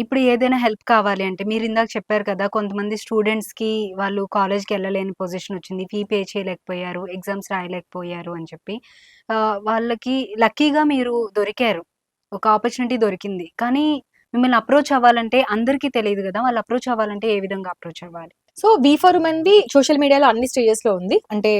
ఇప్పుడు ఏదైనా హెల్ప్ కావాలి అంటే మీరు ఇందాక చెప్పారు కదా! కొంతమంది స్టూడెంట్స్‌కి వాళ్ళు కాలేజ్‌కెళ్ళలేని పొజిషన్ వచ్చింది. ఫీ పే చేయలేకపోయారు. ఎగ్జామ్స్ రాయలేకపోయారు అని చెప్పి. ఆహ్, వాళ్ళకి లక్కీగా మీరు దొరికారు. ఒక ఆపర్చునిటీ దొరికింది. కానీ మిమ్మల్ని అప్రోచ్ అవ్వాలంటే అందరికీ తెలీదు గదా! వాళ్ళు అప్రోచ్ అవ్వాలంటే ఏ విధంగా అప్రోచ్ అవ్వాలి? సో, బీ ఫర్ ఉమెన్‌ది సోషల్ మీడియాలో అన్ని స్టేజెస్‌లో ఉంది. అంటే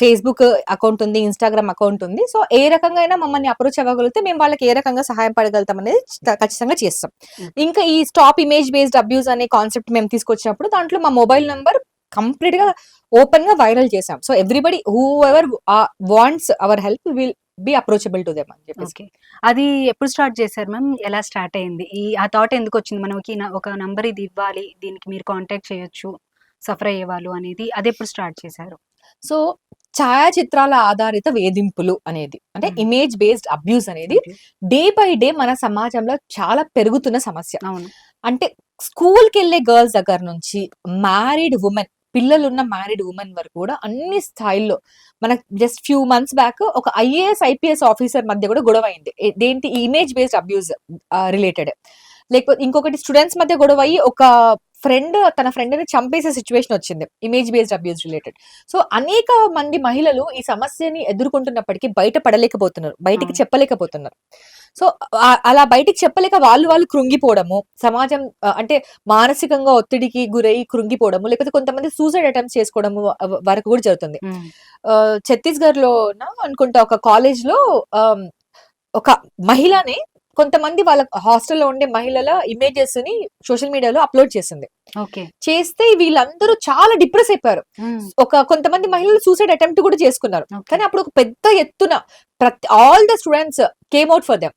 ఫేస్‌బుక్ అకౌంట్ ఉంది. ఇన్‌స్టాగ్రామ్ అకౌంట్ ఉంది. సో, ఏ రకంగా అయినా మమ్మల్ని అప్రోచ్ అవ్వగలిగితే మేము వాళ్ళకి ఏ రకంగా సహాయం పడగలుగుతాం అనేది ఖచ్చితంగా చేస్తాం. హ్మ్. ఇంకా ఈ స్టాప్ ఇమేజ్ బేస్డ్ అబ్యూస్ అనే కాన్సెప్ట్ మేము తీసుకొచ్చినప్పుడు దాంట్లో మా మొబైల్ నంబర్ కంప్లీట్‌గా ఓపెన్‌గా వైరల్ చేసాం. So, everybody whoever ah, wants our help will be approachable to them అని చెప్పేసి. అది ఎప్పుడు స్టార్ట్ చేశారు మ్యామ్? ఎలా స్టార్ట్ అయింది? ఈ ఆ థాట్ ఎందుకొచ్చింది? మనకి న ఒక నంబర్ ఇది ఇవ్వాలి. దీనికి మీరు కాంటాక్ట్ చేయొచ్చు. సఫర్ అయ్యేవాళ్ళు అనేది అదెప్పుడు స్టార్ట్ చేశారు? సో, ఛాయాచిత్రాల ఆధారిత వేధింపులు అనేది అంటే. ఇమేజ్ బేస్డ్ అబ్యూస్ అనేది. డే బై డే మన సమాజంలో చాలా పెరుగుతున్న సమస్య. అవును. అంటే స్కూల్‌కెళ్ళే గర్ల్స్ దగ్గర నుంచి మ్యారీడ్ వుమెన్ పిల్లలున్న మ్యారీడ్ ఉమెన్ వరకు కూడా అన్ని స్థాయిల్లో మనకు జస్ట్ ఫ్యూ మంత్స్ బ్యాక్ ఒక ఐఏఎస్, ఐపీఎస్ ఆఫీసర్ మధ్య కూడా గొడవ అయింది. దేంటి ఇమేజ్ బేస్డ్ అబ్యూస్ రిలేటెడ్. లేకపోతే ఇంకొకటి స్టూడెంట్స్ మధ్య గొడవ అయ్యి ఒక ఫ్రెండ్ తన ఫ్రెండ్‌ని చంపేసే సిట్యుయేషన్ వచ్చింది. Image based abuse related. So, అనేక మంది మహిళలు ఈ సమస్యని ఎదుర్కొంటున్నప్పటికీ బయట పడలేకపోతున్నారు. బయటికి. చెప్పలేకపోతున్నారు. సో, అలా బయటికి చెప్పలేక వాళ్ళు వాళ్ళు కృంగిపోవడము, సమాజం అంటే మానసికంగా ఒత్తిడికి గురై కృంగిపోవడము, లేకపోతే కొంతమంది సూసైడ్ అటెంప్ట్స్ చేసుకోవడము వరకు కూడా జరుగుతుంది. హ్మ్. ఆహ్, ఛత్తీస్‌గఢ్‌లోనా అనుకుంటా ఒక కాలేజ్‌లో ఆహ్, ఒక మహిళని కొంతమంది వాళ్ళ హాస్టల్‌లో ఉండే మహిళల ఇమేజెస్‌ని సోషల్ మీడియాలో అప్‌లోడ్ చేసింది. ఓకే. చేస్తే వీళ్ళందరూ చాలా డిప్రెస్ అయిపోయారు. ఒక కొంతమంది మహిళలు సూసైడ్ అటెంప్ట్ కూడా చేసుకున్నారు. కానీ అప్పుడు ఒక పెద్ద ఎత్తున ప్రతి all the students came out for them.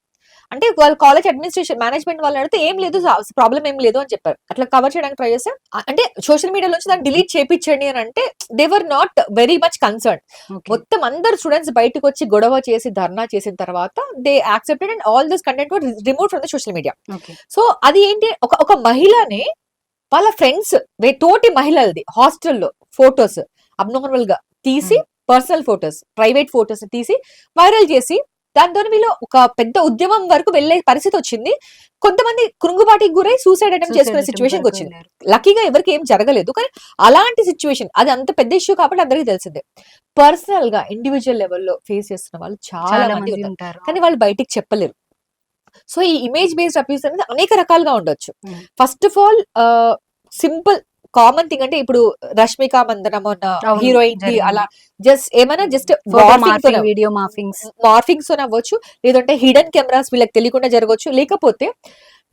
అంటే వాళ్ళ కాలేజ్ అడ్మినిస్ట్రేషన్ మేనేజ్మెంట్ వాళ్ళని అడిగితే ఏం లేదు స ప్రాబ్లమ్ ఏం లేదు అని చెప్పారు. అట్లా కవర్ చేయడానికి ట్రై చేస్తే అంటే సోషల్ మీడియాలో నుంచి దాన్ని డిలీట్ చేపిచ్చండి అని అంటే they were not very much concerned. Okay. మొత్తం అందరు స్టూడెంట్స్ బయటకొచ్చి గొడవ చేసి ధర్నా చేసిన తర్వాత they accepted and all this content were removed from the social media. So, అది ఏంటి ఒక ఒక మహిళని వాళ్ళ ఫ్రెండ్స్ వే తోటి మహిళలది హాస్టల్‌లో ఫోటోస్ అబ్నార్మల్‌గా తీసి hmm. Personal photos, private photos తీసి వైరల్ చేసి దాంతోని వీళ్ళు ఒక పెద్ద ఉద్యమం వరకు వెళ్ళే పరిస్థితి వచ్చింది. కొంతమంది కృంగుబాటుకి గురై సూసైడ్ అటెంప్ట్ చేసుకునే వరకు వచ్చింది. లక్కీగా ఎవరికీ ఏం జరగలేదు. కానీ అలాంటి సిట్యుయేషన్ అది అంత పెద్ద ఇష్యూ కాబట్టి అందరికి తెలిసిందే. పర్సనల్‌గా ఇండివిడ్యువల్ లెవెల్‌లో ఫేస్ చేస్తున్న వాళ్ళు చాలా మంది. ఉంటారు. కానీ వాళ్ళు బయటికి చెప్పలేరు. సో, ఈ ఇమేజ్ బేస్డ్ అబ్యూస్ అనేది అనేక రకాలుగా ఉండొచ్చు. First of all simple common thing అంటే ఇప్పుడు 'రష్మిక మందన' మొన్న అవును. హీరోయిన్‌కి అలా. జస్ట్ ఏమైనా జస్ట్ వీడియో మార్ఫింగ్స్. మార్ఫింగ్స్‌తోనే అవ్వచ్చు. లేదంటే హిడెన్ కెమెరాస్ వీళ్ళకి తెలియకుండా జరగొచ్చు. లేకపోతే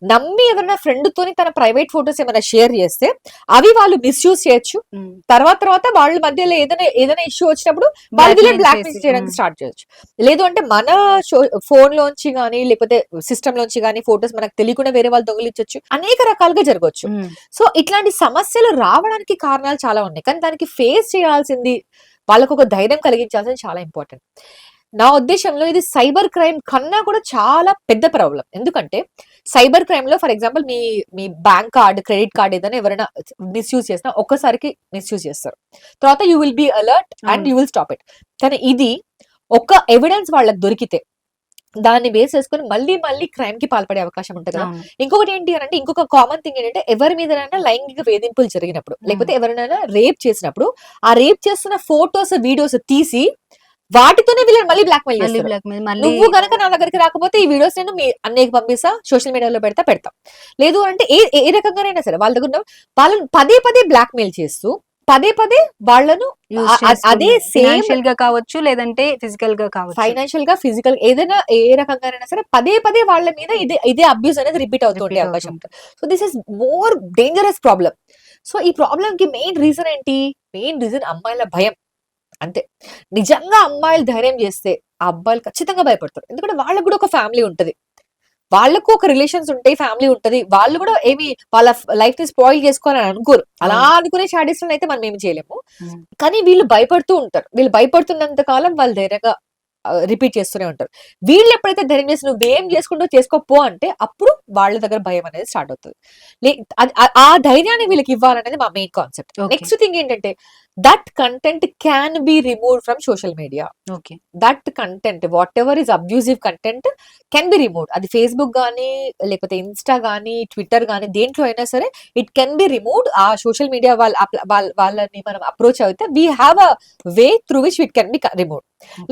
నమ్మి ఎవరైనా ఫ్రెండ్‌తోని తన ప్రైవేట్ ఫోటోస్ ఏమైనా షేర్ చేస్తే అవి వాళ్ళు మిస్‌యూజ్ చేయొచ్చు. తర్వాత తర్వాత వాళ్ళ మధ్యలో ఏదైనా ఏదైనా ఇష్యూ వచ్చినప్పుడు వాళ్ళు బ్లాక్‌మెయిల్ చేసి. చేయడానికి. స్టార్ట్ చేయొచ్చు. లేదు అంటే మన షో ఫోన్‌లోంచి గాని లేకపోతే సిస్టమ్‌లోంచి గాని ఫోటోస్ మనకు తెలియకుండా వేరే వాళ్ళు దొంగిలించొచ్చు. అనేక రకాలుగా జరగొచ్చు. హ్మ్. సో, ఇట్లాంటి సమస్యలు రావడానికి కారణాలు చాలా ఉన్నాయి. కానీ దానికి ఫేస్ చేయాల్సింది వాళ్ళకొక ధైర్యం కలిగించాల్సింది చాలా ఇంపార్టెంట్. నా ఉద్దేశంలో ఇది సైబర్ క్రైమ్ కన్నా కూడా చాలా పెద్ద ప్రాబ్లమ్. ఎందుకంటే సైబర్ క్రైమ్‌లో ఫర్ ఎగ్జాంపుల్ మీ మీ బ్యాంక్ కార్డ్, క్రెడిట్ కార్డ్ ఏదైనా ఎవరైనా మిస్‌యూజ్ చేసినా ఒక్కసారికి మిస్‌యూజ్ చేస్తారు. తర్వాత you will be alert and. You will stop it. కానీ ఇది ఒక ఎవిడెన్స్ వాళ్ళకి దొరికితే దాన్ని బేస్ చేసుకొని మళ్ళీ మళ్ళీ క్రైమ్‌కి పాల్పడే అవకాశం ఉంటది కదా! ఇంకొకటి ఏంటి అనంటే ఇంకొక కామన్ థింగ్ ఏంటంటే ఎవరి మీదనైనా లైంగిక వేధింపులు జరిగినప్పుడు లేకపోతే. ఎవరినైనా రేప్ చేసినప్పుడు ఆ రేప్ చేస్తున్న ఫోటోస్, వీడియోస్ తీసి వాటితోనే వీళ్ళని మళ్ళీ బ్లాక్‌మెయిల్ మళ్ళీ చేస్తారు. బ్లాక్‌మెయిల్ మళ్ళీ నువ్వు గనక నా దగ్గరికి రాకపోతే ఈ వీడియోస్ నేను మీ అన్నయ్యకి పంపిస్తా. సోషల్ మీడియాలో పెడతా పెడతా. లేదు అంటే ఏ ఏ రకంగానైనా సరే వాళ్ళ దగ్గర వాళ్ళని పదే పదే బ్లాక్‌మెయిల్ చేస్తూ పదే పదే వాళ్ళను అదే సేమ్ ఫైనాన్షియల్‌గా కావచ్చు, లేదంటే ఫిజికల్‌గా కావచ్చు. ఫైనాన్షియల్‌గా, ఫిజికల్ ఏదైనా ఏ రకంగానైనా సరే పదే పదే వాళ్ళ మీద ఇదే ఇదే అబ్యూస్ అనేది రిపీట్ అవుతూ ఉండే రిపీట్ అవుతూ అవకాశం. So, this is more dangerous problem. So, ఈ ప్రాబ్లమ్‌కి మెయిన్ రీజన్ ఏంటి? మెయిన్ రీజన్ అమ్మాయిల భయం. అంతే. నిజంగా అమ్మాయిలు ధైర్యం చేస్తే ఆ అబ్బాయిలు ఖచ్చితంగా భయపడతారు. ఎందుకంటే వాళ్ళకి కూడా ఒక ఫ్యామిలీ ఉంటది. వాళ్ళకు ఒక రిలేషన్స్ ఉంటాయి. ఫ్యామిలీ ఉంటది. వాళ్ళు కూడా ఏమి వాళ్ళ ఫ్ లైఫ్‌ని స్పాయిల్ చేసుకోవాలని అనుకోరు. అలా. అనుకునే శాడిస్ట్‌లనైతే మనం ఏమి చేయలేము. కానీ వీళ్ళు భయపడుతూ ఉంటారు. వీళ్ళు భయపడుతున్నంత కాలం వాళ్ళు ధైర్యంగా రిపీట్ చేస్తూనే ఉంటారు. వీళ్ళు ఎప్పుడైతే ధైర్యం చేసి నువ్వేం చేసుకుంటూ చేసుకోపో అంటే అప్పుడు వాళ్ళ దగ్గర భయం అనేది స్టార్ట్ అవుతుంది. ఆ- ధైర్యాన్ని వీళ్ళకి ఇవ్వాలనేది మా మెయిన్ కాన్సెప్ట్. నెక్స్ట్ థింగ్ ఏంటంటే that content can be remove from social media okay that content whatever is abusive content can be remove అది ఫేస్బుక్ కానీ లేకపోతే ఇన్స్టా కానీ ట్విట్టర్ కానీ దేంట్లో అయినా సరే ఇట్ కెన్ బి రిమూవ్డ్ ఆ సోషల్ మీడియా వాళ్ళ- వాళ్ళని మనం అప్రోచ్ అయితే we have a way through which it can be remove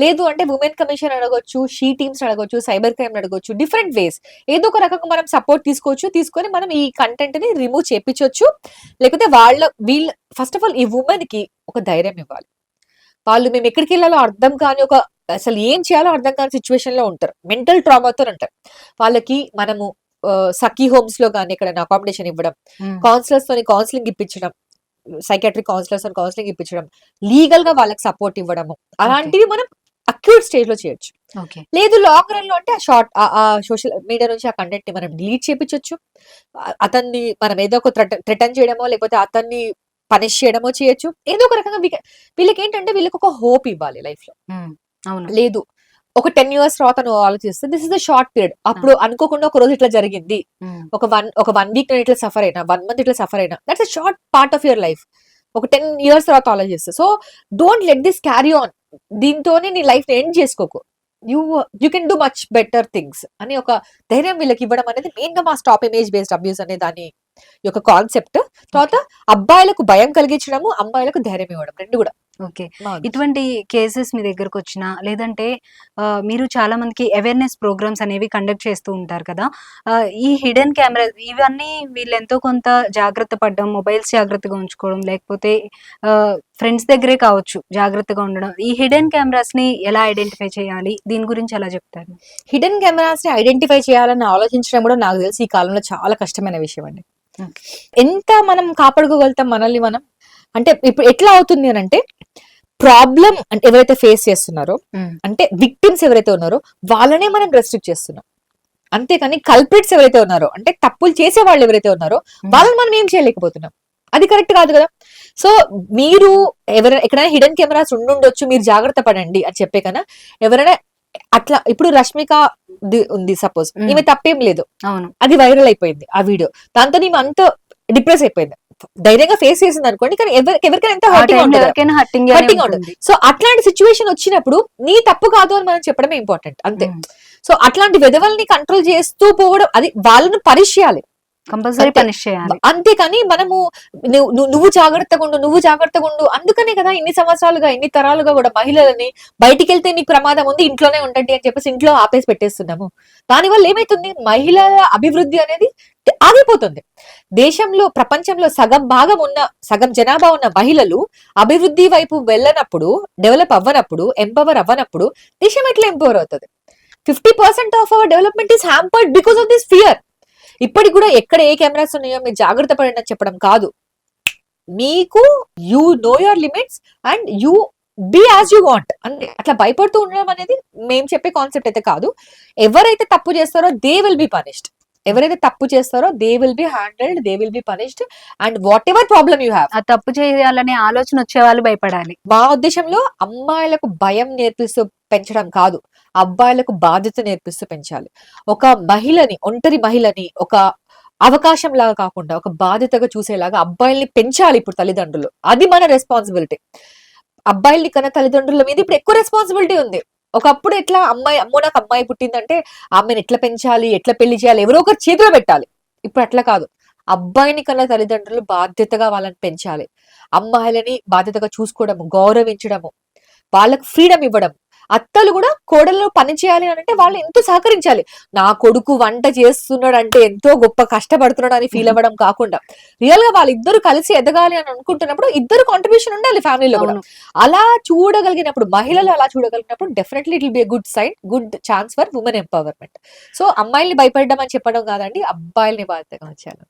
లేదు అంటే ఉమెన్ కమిషన్ అడగొచ్చు షీ టీమ్స్ అడగొచ్చు సైబర్ క్రైమ్ అడగొచ్చు డిఫరెంట్ వేస్. ఏదో ఒక రకంగా మనం సపోర్ట్ తీసుకోవచ్చు తీసుకొని మనం ఈ కంటెంట్ని రిమూవ్ చేపించవచ్చు లేకపోతే వాళ్ళ వీళ్ళ ఫస్ట్ ఆఫ్ ఆల్ ఈ ఉమెన్కి ఒక ధైర్యం ఇవ్వాలి. వాళ్ళు మేము ఎక్కడికి వెళ్ళాలో అర్థం కాని ఒక అసలు ఏం చేయాలో అర్థం కాని సిచ్యువేషన్లో ఉంటారు. మెంటల్ ట్రామాతో ఉంటారు. వాళ్ళకి మనము సఖీ హోమ్స్లో కానీ ఎక్కడైనా అకామిడేషన్ ఇవ్వడం కౌన్సిలర్స్ తోని కౌన్సిలింగ్ ఇప్పించడం సైకాట్రిక్ కౌన్సిలర్స్తో కౌన్సిలింగ్ ఇప్పించడం లీగల్గా వాళ్ళకి సపోర్ట్ ఇవ్వడము అలాంటివి మనం అక్యూట్ స్టేజ్లో చేయొచ్చు. లేదు లాంగ్ రన్లో అంటే ఆ షార్ట్ ఆ సోషల్ మీడియా నుంచి ఆ కంటెంట్ని మనం డిలీట్ చేపించవచ్చు అతన్ని మనం ఏదో ఒక థ్రెటన్ చేయడమో లేకపోతే అతన్ని పనిష్ చేయడమో చేయొచ్చు. ఏదో ఒక రకంగా వీళ్ళకి- వీళ్ళకి ఏంటంటే వీళ్ళకి ఒక హోప్ ఇవ్వాలి లైఫ్లో అవును. లేదు ఒక టెన్ ఇయర్స్ తర్వాత నువ్వు ఆలోచిస్తే this is the short period అప్పుడు అనుకోకుండా ఒక రోజు ఇట్లా జరిగింది. ఒక వన్ ఒక వన్ వీక్ నేను ఇట్లా సఫర్ అయినా వన్ మంత్ ఇట్లా సఫర్ అయినా that's a short part of your life ఒక టెన్ ఇయర్స్ తర్వాత ఆలోచిస్తే. So don't let this carry on దీంతోనే నీ లైఫ్ ఎండ్ చేసుకోకు. You you can do much better things అని ఒక ధైర్యం వీళ్ళకి ఇవ్వడం అనేది మెయిన్గా మా స్టాప్ ఇమేజ్ బేస్డ్ అబ్యూస్ అనే దాని యొక్క కాన్సెప్ట్ తర్వాత అబ్బాయిలకు భయం కలిగించడము అమ్మాయిలకు ధైర్యం ఇవ్వడం రెండు కూడా. ఓకే. ఇటువంటి కేసెస్ మీ దగ్గరకు వచ్చినా లేదంటే మీరు చాలా మందికి అవేర్నెస్ ప్రోగ్రామ్స్ అనేవి కండక్ట్ చేస్తూ ఉంటారు కదా. ఈ హిడెన్ కెమెరా ఇవన్నీ వీళ్ళు ఎంతో కొంత జాగ్రత్త పడడం మొబైల్స్ జాగ్రత్తగా ఉంచుకోవడం లేకపోతే ఫ్రెండ్స్ దగ్గరే కావచ్చు జాగ్రత్తగా ఉండడం ఈ హిడెన్ కెమెరాస్ని ఎలా ఐడెంటిఫై చేయాలి? దీని గురించి ఎలా చెప్తారు? హిడెన్ కెమెరాస్ని ఐడెంటిఫై చేయాలని ఆలోచించడం కూడా నాకు తెలిసి ఈ కాలంలో చాలా కష్టమైన విషయం అండి. ఎంత మనం కాపాడుకోగలుగుతాం మనల్ని మనం? అంటే ఇప్పుడు ఎట్లా అవుతుంది అని అంటే ప్రాబ్లం ఎవరైతే ఫేస్ చేస్తున్నారో అంటే విక్టిమ్స్ ఎవరైతే ఉన్నారో వాళ్ళనే మనం రెస్ట్రిక్ట్ చేస్తున్నాం. అంతేకాని కల్ప్రిట్స్ ఎవరైతే ఉన్నారో అంటే తప్పులు చేసే వాళ్ళు ఎవరైతే ఉన్నారో వాళ్ళని మనం ఏం చేయలేకపోతున్నాం. అది కరెక్ట్ కాదు కదా. సో మీరు ఎవరైనా ఎక్కడైనా హిడెన్ కెమెరాస్ ఉండుండొచ్చు మీరు జాగ్రత్త పడండి అని చెప్పే కన్నా ఎవరైనా అట్లా ఇప్పుడు రష్మిక ఉంది సపోజ్. ఈమె తప్పేం లేదు. అవును. అది వైరల్ అయిపోయింది ఆ వీడియో దాంతో ఈమె అంత డిప్రెస్ అయిపోయింది. ధైర్యంగా ఫేస్ చేసింది అనుకోండి కానీ ఎవరి ఎవరికైనా ఎంత time లో ఉంటుంది. సో అట్లాంటి సిచ్యువేషన్ వచ్చినప్పుడు నీ తప్పు కాదు అని మనం చెప్పడమే ఇంపార్టెంట్ అంతే. సో అట్లాంటి విధవల్ని కంట్రోల్ చేస్తూ పోవడం అది వాళ్ళను పనిష్ చేయాలి కంపల్సరీ. పనిష్ చేయాలి. అంతేకాని మనము నువ్వు జాగ్రత్తగా ఉండు నువ్వు జాగ్రత్తగా ఉండు. అందుకనే కదా ఇన్ని సంవత్సరాలుగా ఇన్ని తరాలుగా కూడా మహిళలని బయటికి వెళ్తే మీకు ప్రమాదం ఉంది ఇంట్లోనే ఉండండి అని చెప్పేసి ఇంట్లో ఆపేసి పెట్టేస్తున్నాము. దానివల్ల ఏమైతుంది? మహిళల అభివృద్ధి అనేది ఆగిపోతుంది. దేశంలో ప్రపంచంలో సగం భాగం ఉన్న సగం జనాభా ఉన్న మహిళలు అభివృద్ధి వైపు వెళ్ళనప్పుడు డెవలప్ అవ్వనప్పుడు ఎంపవర్ అవ్వనప్పుడు దేశం ఎట్లా ఎంపవర్ అవుతుంది? Fifty percent of our development is hampered because of this fear. ఇప్పటికి కూడా ఎక్కడ ఏ కెమెరాస్ ఉన్నాయో మీరు జాగ్రత్త పడండి అని చెప్పడం కాదు. మీకు you know your limits and you be as you want అంటే అట్లా భయపడుతూ ఉండడం అనేది మేము చెప్పే కాన్సెప్ట్ అయితే కాదు. ఎవరైతే తప్పు చేస్తారో దే విల్ బి పనిష్డ్ ఎవరైతే తప్పు చేస్తారో they will be handled they will be punished and whatever problem you have ఆ తప్పు చేయాలనే ఆలోచన వచ్చే వాళ్ళు భయపడాలి. మా ఉద్దేశంలో అమ్మాయిలకు భయం నేర్పిస్తూ పెంచడం కాదు. అబ్బాయిలకు బాధ్యత నేర్పిస్తూ పెంచాలి. ఒక మహిళని ఒంటరి మహిళని ఒక అవకాశం లాగా కాకుండా ఒక బాధ్యతగా చూసేలాగా అబ్బాయిల్ని పెంచాలి ఇప్పుడు తల్లిదండ్రులు. అది మన రెస్పాన్సిబిలిటీ అబ్బాయిల్ని కన్నా తల్లిదండ్రుల మీద ఇప్పుడు ఎక్కువ రెస్పాన్సిబిలిటీ ఉంది. ఒకప్పుడు ఎట్లా అమ్మాయి అమ్మో నాకు అమ్మాయి పుట్టిందంటే ఆమెను ఎట్లా పెంచాలి ఎట్లా పెళ్ళి చేయాలి ఎవరో ఒకరు చేతిలో పెట్టాలి. ఇప్పుడు అట్లా కాదు. అబ్బాయిని కన్నా తల్లిదండ్రులు బాధ్యతగా వాళ్ళని పెంచాలి. అమ్మాయిలని బాధ్యతగా చూసుకోవడము గౌరవించడము వాళ్ళకు ఫ్రీడమ్ ఇవ్వడం అత్తలు కూడా కోడల్లో పని చేయాలి అని అంటే వాళ్ళు ఎంతో సహకరించాలి. నా కొడుకు వంట చేస్తున్నాడు అంటే ఎంతో గొప్ప కష్టపడుతున్నాడు అని ఫీల్ అవ్వడం కాకుండా రియల్గా వాళ్ళిద్దరు కలిసి ఎదగాలి అని అనుకుంటున్నప్పుడు ఇద్దరు కాంట్రిబ్యూషన్ ఉండాలి ఫ్యామిలీలో కూడా. అలా చూడగలిగినప్పుడు మహిళలు అలా చూడగలిగినప్పుడు definitely it will be good sign good chance for women empowerment so అమ్మాయిల్ని భయపడడం అని చెప్పడం కాదండి అబ్బాయిల్ని బాధ్యతగా ఉంచాలి.